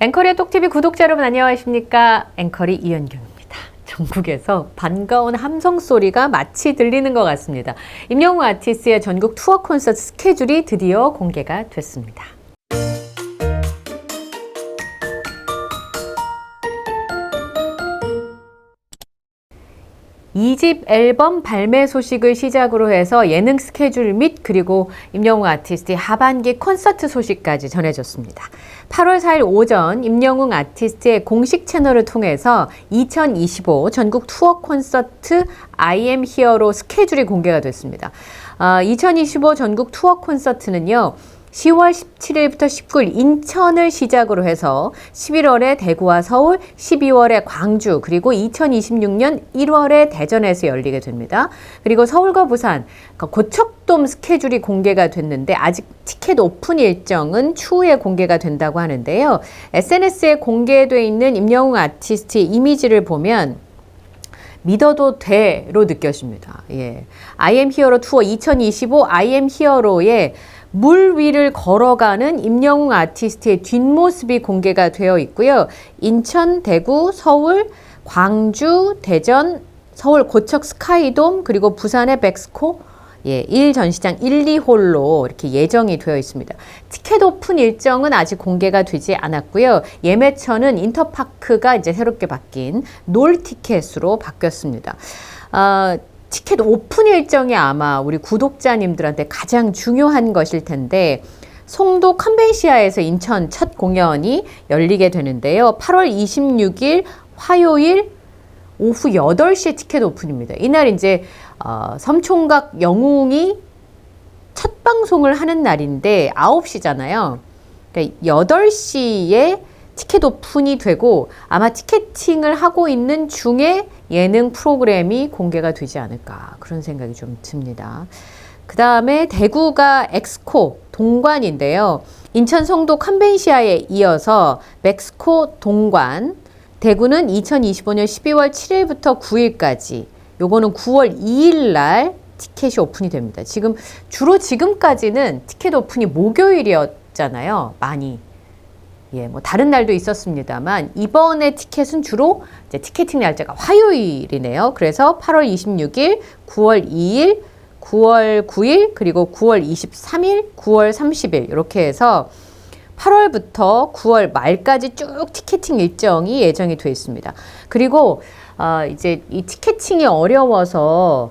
앵커리의 똑TV 구독자 여러분 안녕하십니까? 앵커리 이현경입니다. 전국에서 반가운 함성 소리가 마치 들리는 것 같습니다. 임영웅 아티스트의 전국 투어 콘서트 스케줄이 드디어 공개가 됐습니다. 이집 앨범 발매 소식을 시작으로 해서 예능 스케줄 및 그리고 임영웅 아티스트의 하반기 콘서트 소식까지 전해졌습니다. 8월 4일 오전 임영웅 아티스트의 공식 채널을 통해서 2025 전국 투어 콘서트 I am Here로 스케줄이 공개가 됐습니다. 아, 2025 전국 투어 콘서트는요. 10월 17일부터 19일 인천을 시작으로 해서 11월에 대구와 서울, 12월에 광주, 그리고 2026년 1월에 대전에서 열리게 됩니다. 그리고 서울과 부산, 그러니까 고척돔 스케줄이 공개가 됐는데 아직 티켓 오픈 일정은 추후에 공개가 된다고 하는데요. SNS에 공개되어 있는 임영웅 아티스트의 이미지를 보면 믿어도 돼로 느껴집니다. 예. I am Hero 투어 2025 I am Hero의 물 위를 걸어가는 임영웅 아티스트의 뒷모습이 공개가 되어 있고요. 인천, 대구, 서울, 광주, 대전, 서울 고척 스카이돔, 그리고 부산의 백스코, 예, 1 전시장 1, 2홀로 이렇게 예정이 되어 있습니다. 티켓 오픈 일정은 아직 공개가 되지 않았고요. 예매처는 인터파크가 이제 새롭게 바뀐 놀 티켓으로 바뀌었습니다. 어, 티켓 오픈 일정이 아마 우리 구독자님들한테 가장 중요한 것일 텐데 송도 컨벤시아에서 인천 첫 공연이 열리게 되는데요. 8월 26일 화요일 오후 8시에 티켓 오픈입니다. 이날 이제 어, 섬총각 영웅이 첫 방송을 하는 날인데 9시잖아요. 그러니까 8시에 티켓 오픈이 되고 아마 티켓팅을 하고 있는 중에 예능 프로그램이 공개가 되지 않을까 그런 생각이 좀 듭니다. 그 다음에 대구가 엑스코 동관인데요. 인천 성도 컨벤시아에 이어서 멕스코 동관, 대구는 2025년 12월 7일부터 9일까지, 요거는 9월 2일 날 티켓이 오픈이 됩니다. 지금 주로 지금까지는 티켓 오픈이 목요일이었잖아요. 많이. 예, 뭐 다른 날도 있었습니다만 이번에 티켓은 주로 티켓팅 날짜가 화요일이네요. 그래서 8월 26일, 9월 2일, 9월 9일, 그리고 9월 23일, 9월 30일 이렇게 해서 8월부터 9월 말까지 쭉 티켓팅 일정이 예정이 되어 있습니다. 그리고 어, 이제 이 티켓팅이 어려워서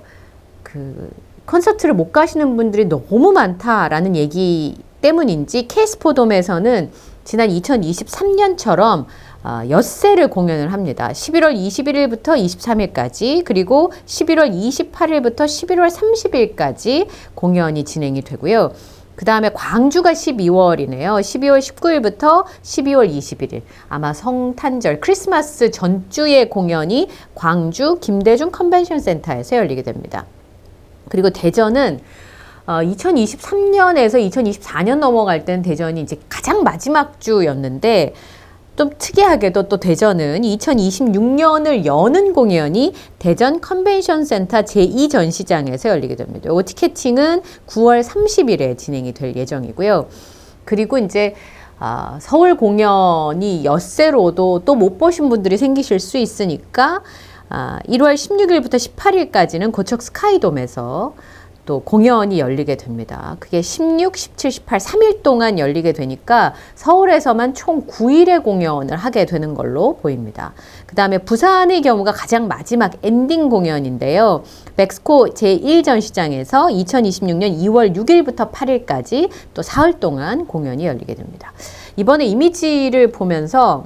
그 콘서트를 못 가시는 분들이 너무 많다라는 얘기 때문인지 케이스포돔에서는 지난 2023년처럼 어, 엿새를 공연을 합니다. 11월 21일부터 23일까지 그리고 11월 28일부터 11월 30일까지 공연이 진행이 되고요. 그 다음에 광주가 12월이네요. 12월 19일부터 12월 21일. 아마 성탄절 크리스마스 전주의 공연이 광주 김대중 컨벤션 센터에서 열리게 됩니다. 그리고 대전은 어, 2023년에서 2024년 넘어갈 때는 대전이 이제 가장 마지막 주였는데 좀 특이하게도 또 대전은 2026년을 여는 공연이 대전 컨벤션 센터 제2전시장에서 열리게 됩니다. 이 티켓팅은 9월 30일에 진행이 될 예정이고요. 그리고 이제 아, 서울 공연이 엿새로도 또 못 보신 분들이 생기실 수 있으니까 아, 1월 16일부터 18일까지는 고척 스카이돔에서 또 공연이 열리게 됩니다. 그게 16, 17, 18, 3일 동안 열리게 되니까 서울에서만 총 9일의 공연을 하게 되는 걸로 보입니다. 그 다음에 부산의 경우가 가장 마지막 엔딩 공연인데요. 멕스코 제1전시장에서 2026년 2월 6일부터 8일까지 또 사흘 동안 공연이 열리게 됩니다. 이번에 이미지를 보면서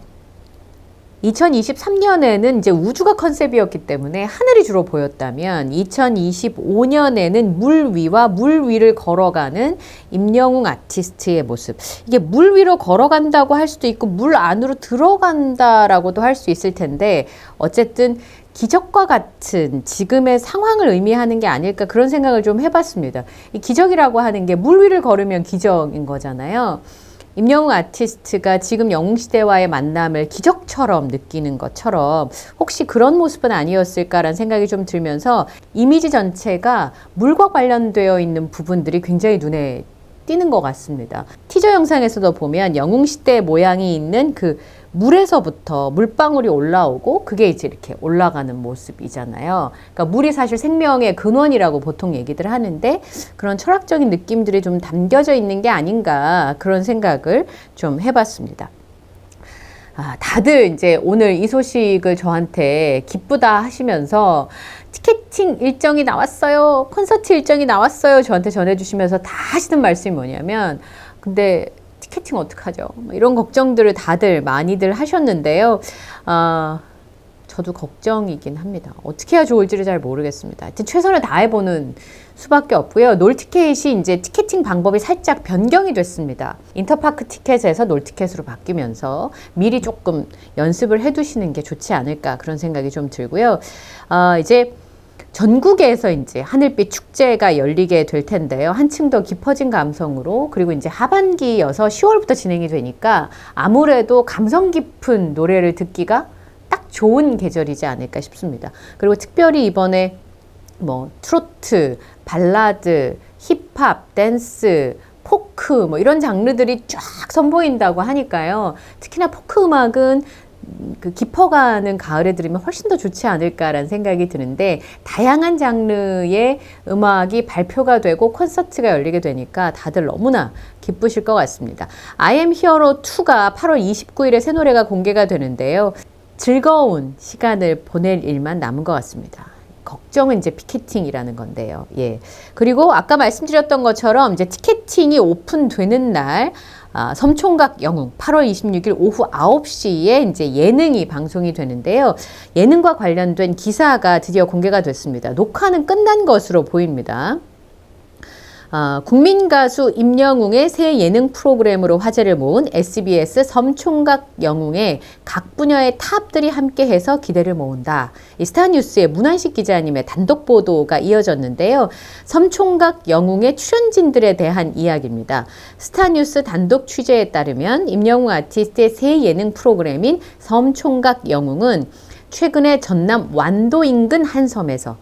2023년에는 이제 우주가 컨셉이었기 때문에 하늘이 주로 보였다면 2025년에는 물 위와 물 위를 걸어가는 임영웅 아티스트의 모습. 이게 물 위로 걸어간다고 할 수도 있고 물 안으로 들어간다라고도 할 수 있을 텐데 어쨌든 기적과 같은 지금의 상황을 의미하는 게 아닐까 그런 생각을 좀 해봤습니다. 이 기적이라고 하는 게 물 위를 걸으면 기적인 거잖아요. 임영웅 아티스트가 지금 영웅시대와의 만남을 기적처럼 느끼는 것처럼 혹시 그런 모습은 아니었을까라는 생각이 좀 들면서 이미지 전체가 물과 관련되어 있는 부분들이 굉장히 눈에 띄는 것 같습니다. 티저 영상에서도 보면 영웅 시대 모양이 있는 그 물에서부터 물방울이 올라오고 그게 이제 이렇게 올라가는 모습이잖아요. 그러니까 물이 사실 생명의 근원이라고 보통 얘기들 하는데 그런 철학적인 느낌들이 좀 담겨져 있는 게 아닌가 그런 생각을 좀 해봤습니다. 아, 다들 이제 오늘 이 소식을 저한테 기쁘다 하시면서 티켓팅 일정이 나왔어요. 콘서트 일정이 나왔어요. 저한테 전해주시면서 다 하시는 말씀이 뭐냐면, 근데 티켓팅 어떡하죠? 뭐 이런 걱정들을 다들 많이들 하셨는데요. 아, 저도 걱정이긴 합니다. 어떻게 해야 좋을지를 잘 모르겠습니다. 하여튼 최선을 다해보는 수밖에 없고요. 놀티켓이 이제 티켓팅 방법이 살짝 변경이 됐습니다. 인터파크 티켓에서 놀티켓으로 바뀌면서 미리 조금 연습을 해두시는 게 좋지 않을까 그런 생각이 좀 들고요. 아, 이제 전국에서 이제 하늘빛 축제가 열리게 될 텐데요. 한층 더 깊어진 감성으로 그리고 이제 하반기여서 10월부터 진행이 되니까 아무래도 감성 깊은 노래를 듣기가 딱 좋은 계절이지 않을까 싶습니다. 그리고 특별히 이번에 뭐 트로트, 발라드, 힙합, 댄스, 포크 뭐 이런 장르들이 쫙 선보인다고 하니까요. 특히나 포크 음악은 그 깊어가는 가을에 들으면 훨씬 더 좋지 않을까라는 생각이 드는데 다양한 장르의 음악이 발표가 되고 콘서트가 열리게 되니까 다들 너무나 기쁘실 것 같습니다. I am Hero 2가 8월 29일에 새 노래가 공개가 되는데요. 즐거운 시간을 보낼 일만 남은 것 같습니다. 걱정은 이제 피켓팅이라는 건데요. 예. 그리고 아까 말씀드렸던 것처럼 이제 티켓팅이 오픈되는 날 아, 섬총각 영웅 8월 26일 오후 9시에 이제 예능이 방송이 되는데요. 예능과 관련된 기사가 드디어 공개가 됐습니다. 녹화는 끝난 것으로 보입니다. 아, 국민 가수 임영웅의 새 예능 프로그램으로 화제를 모은 SBS 섬총각 영웅의 각 분야의 탑들이 함께해서 기대를 모은다. 이 스타뉴스의 문환식 기자님의 단독 보도가 이어졌는데요. 섬총각 영웅의 출연진들에 대한 이야기입니다. 스타뉴스 단독 취재에 따르면 임영웅 아티스트의 새 예능 프로그램인 섬총각 영웅은 최근에 전남 완도 인근 한 섬에서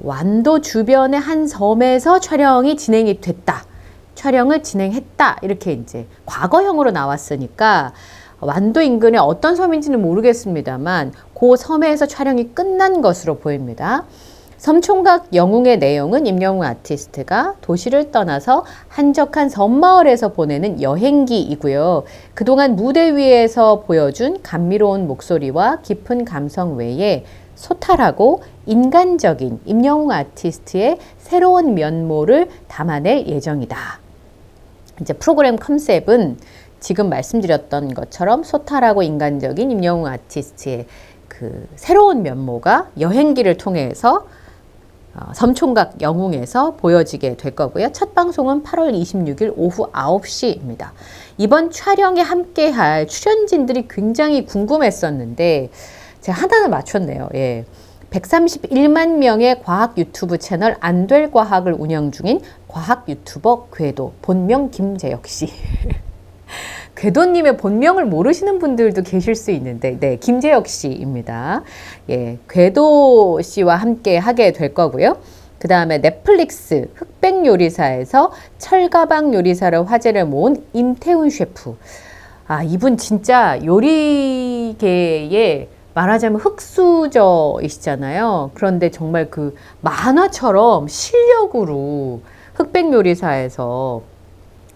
완도 주변의 한 섬에서 촬영이 진행이 됐다. 촬영을 진행했다. 이렇게 이제 과거형으로 나왔으니까 완도 인근의 어떤 섬인지는 모르겠습니다만 그 섬에서 촬영이 끝난 것으로 보입니다. 섬총각 영웅의 내용은 임영웅 아티스트가 도시를 떠나서 한적한 섬마을에서 보내는 여행기이고요. 그동안 무대 위에서 보여준 감미로운 목소리와 깊은 감성 외에 소탈하고 인간적인 임영웅 아티스트의 새로운 면모를 담아낼 예정이다. 이제 프로그램 컨셉은 지금 말씀드렸던 것처럼 소탈하고 인간적인 임영웅 아티스트의 그 새로운 면모가 여행기를 통해서 어, 섬총각 영웅에서 보여지게 될 거고요. 첫 방송은 8월 26일 오후 9시입니다. 이번 촬영에 함께할 출연진들이 굉장히 궁금했었는데 제가 하나는 맞췄네요. 예. 131만 명의 과학 유튜브 채널 안 될 과학을 운영 중인 과학 유튜버 궤도 본명 김재혁 씨. 궤도님의 본명을 모르시는 분들도 계실 수 있는데, 네, 김재혁 씨입니다. 예, 궤도 씨와 함께 하게 될 거고요. 그 다음에 넷플릭스 흑백 요리사에서 철가방 요리사를 화제를 모은 임태훈 셰프. 아, 이분 진짜 요리계의 말하자면 흑수저이시잖아요. 그런데 정말 그 만화처럼 실력으로 흑백 요리사에서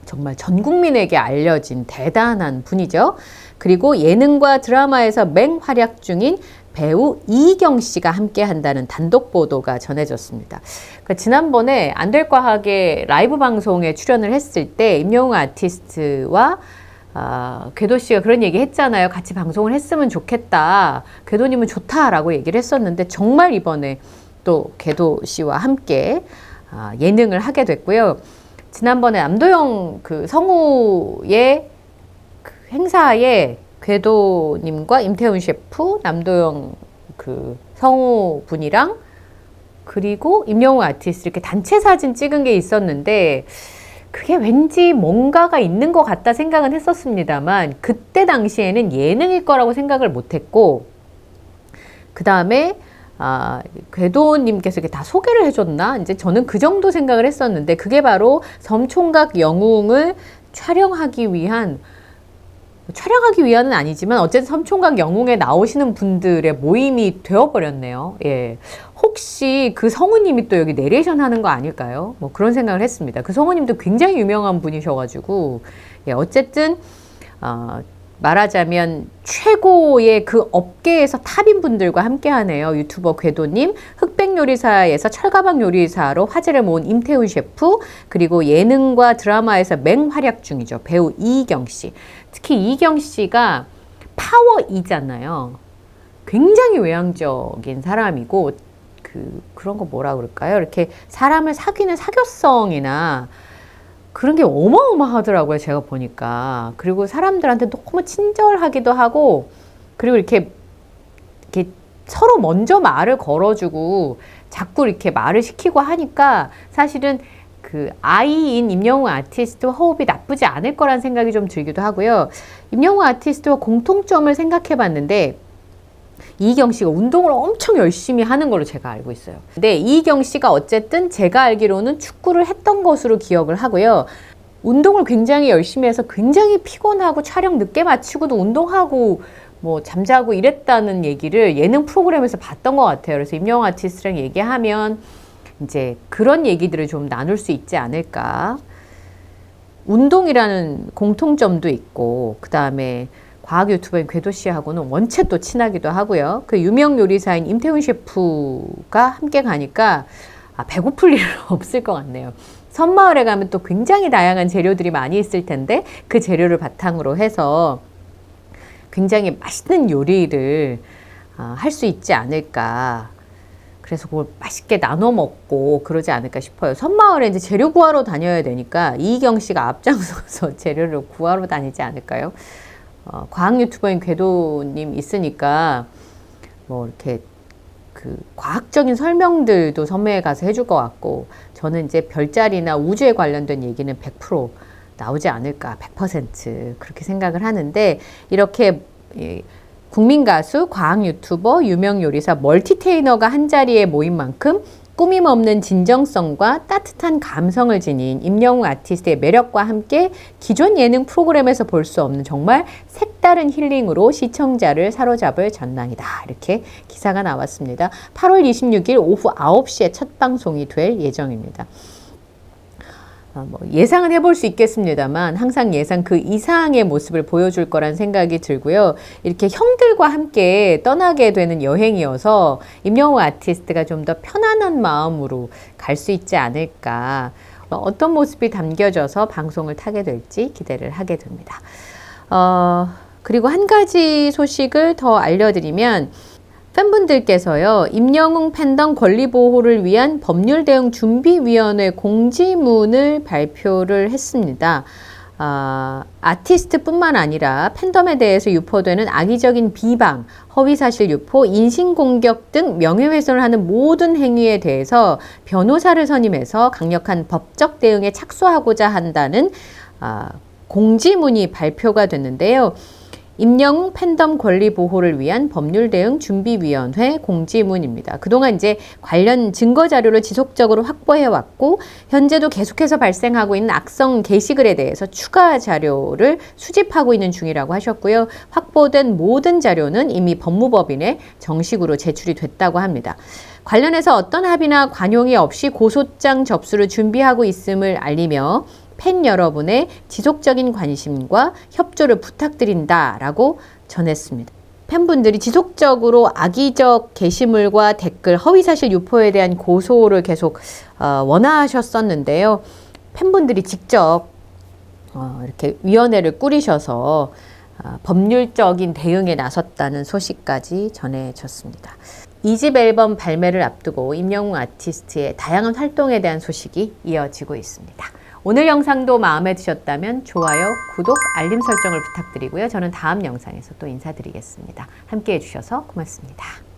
정말 전 국민에게 알려진 대단한 분이죠. 그리고 예능과 드라마에서 맹활약 중인 배우 이경 씨가 함께 한다는 단독 보도가 전해졌습니다. 그러니까 지난번에 안될과학의 라이브 방송에 출연을 했을 때 임영웅 아티스트와 아, 궤도 씨가 그런 얘기 했잖아요. 같이 방송을 했으면 좋겠다. 궤도님은 좋다라고 얘기를 했었는데 정말 이번에 또 궤도 씨와 함께 아, 예능을 하게 됐고요. 지난번에 남도영 그 성우의 그 행사에 궤도님과 임태훈 셰프, 남도영 그 성우 분이랑 그리고 임영웅 아티스트 이렇게 단체 사진 찍은 게 있었는데 그게 왠지 뭔가가 있는 것 같다 생각은 했었습니다만 그때 당시에는 예능일 거라고 생각을 못했고 그 다음에 아, 궤도님께서 이렇게 다 소개를 해줬나? 이제 저는 그 정도 생각을 했었는데 그게 바로 섬총각 영웅을 촬영하기 위한 촬영하기 위한은 아니지만 어쨌든 섬총각 영웅에 나오시는 분들의 모임이 되어버렸네요. 예. 혹시 그 성우님이 또 여기 내레이션 하는 거 아닐까요? 뭐 그런 생각을 했습니다. 그 성우님도 굉장히 유명한 분이셔가지고, 예, 어쨌든, 어, 말하자면 최고의 그 업계에서 탑인 분들과 함께 하네요. 유튜버 궤도님, 흑백 요리사에서 철가방 요리사로 화제를 모은 임태훈 셰프, 그리고 예능과 드라마에서 맹활약 중이죠. 배우 이경 씨. 특히 이경 씨가 파워이잖아요. 굉장히 외향적인 사람이고, 그, 그런 거 뭐라 그럴까요? 이렇게 사람을 사귀는 사교성이나 그런 게 어마어마하더라고요. 제가 보니까. 그리고 사람들한테 너무 친절하기도 하고, 그리고 이렇게, 이렇게 서로 먼저 말을 걸어주고, 자꾸 이렇게 말을 시키고 하니까 사실은 그 아이인 임영웅 아티스트와 호흡이 나쁘지 않을 거란 생각이 좀 들기도 하고요. 임영웅 아티스트와 공통점을 생각해 봤는데, 이경 씨가 운동을 엄청 열심히 하는 걸로 제가 알고 있어요. 근데 이경 씨가 어쨌든 제가 알기로는 축구를 했던 것으로 기억을 하고요. 운동을 굉장히 열심히 해서 굉장히 피곤하고 촬영 늦게 마치고도 운동하고 뭐 잠자고 이랬다는 얘기를 예능 프로그램에서 봤던 것 같아요. 그래서 임영웅 아티스트랑 얘기하면 이제 그런 얘기들을 좀 나눌 수 있지 않을까. 운동이라는 공통점도 있고, 그 다음에 과학 유튜버인 궤도 씨하고는 원체 또 친하기도 하고요. 그 유명 요리사인 임태훈 셰프가 함께 가니까 아, 배고플 일은 없을 것 같네요. 섬마을에 가면 또 굉장히 다양한 재료들이 많이 있을 텐데 그 재료를 바탕으로 해서 굉장히 맛있는 요리를 아, 할수 있지 않을까. 그래서 그걸 맛있게 나눠 먹고 그러지 않을까 싶어요. 섬마을에 이제 재료 구하러 다녀야 되니까 이경 씨가 앞장서서 재료를 구하러 다니지 않을까요? 어, 과학 유튜버인 궤도님 있으니까 뭐 이렇게 그 과학적인 설명들도 선매에 가서 해줄 것 같고 저는 이제 별자리나 우주에 관련된 얘기는 100% 나오지 않을까 100% 그렇게 생각을 하는데 이렇게 예, 국민 가수, 과학 유튜버, 유명 요리사, 멀티테이너가 한 자리에 모인 만큼 꾸밈 없는 진정성과 따뜻한 감성을 지닌 임영웅 아티스트의 매력과 함께 기존 예능 프로그램에서 볼 수 없는 정말 색다른 힐링으로 시청자를 사로잡을 전당이다. 이렇게 기사가 나왔습니다. 8월 26일 오후 9시에 첫 방송이 될 예정입니다. 어, 뭐 예상은 해볼 수 있겠습니다만 항상 예상 그 이상의 모습을 보여줄 거란 생각이 들고요. 이렇게 형들과 함께 떠나게 되는 여행이어서 임영웅 아티스트가 좀 더 편안한 마음으로 갈 수 있지 않을까. 어, 어떤 모습이 담겨져서 방송을 타게 될지 기대를 하게 됩니다. 어, 그리고 한 가지 소식을 더 알려드리면 팬분들께서요, 임영웅 팬덤 권리 보호를 위한 법률 대응 준비위원회 공지문을 발표를 했습니다. 아, 아티스트뿐만 아니라 팬덤에 대해서 유포되는 악의적인 비방, 허위사실 유포, 인신공격 등 명예훼손을 하는 모든 행위에 대해서 변호사를 선임해서 강력한 법적 대응에 착수하고자 한다는 아, 공지문이 발표가 됐는데요. 임영웅 팬덤 권리 보호를 위한 법률 대응 준비위원회 공지문입니다. 그동안 이제 관련 증거 자료를 지속적으로 확보해 왔고 현재도 계속해서 발생하고 있는 악성 게시글에 대해서 추가 자료를 수집하고 있는 중이라고 하셨고요. 확보된 모든 자료는 이미 법무법인에 정식으로 제출이 됐다고 합니다. 관련해서 어떤 합의나 관용이 없이 고소장 접수를 준비하고 있음을 알리며 팬 여러분의 지속적인 관심과 협조를 부탁드린다 라고 전했습니다. 팬분들이 지속적으로 악의적 게시물과 댓글, 허위사실 유포에 대한 고소를 계속 어, 원하셨었는데요. 팬분들이 직접 어, 이렇게 위원회를 꾸리셔서 어, 법률적인 대응에 나섰다는 소식까지 전해졌습니다. 이 집 앨범 발매를 앞두고 임영웅 아티스트의 다양한 활동에 대한 소식이 이어지고 있습니다. 오늘 영상도 마음에 드셨다면 좋아요, 구독, 알림 설정을 부탁드리고요. 저는 다음 영상에서 또 인사드리겠습니다. 함께 해주셔서 고맙습니다.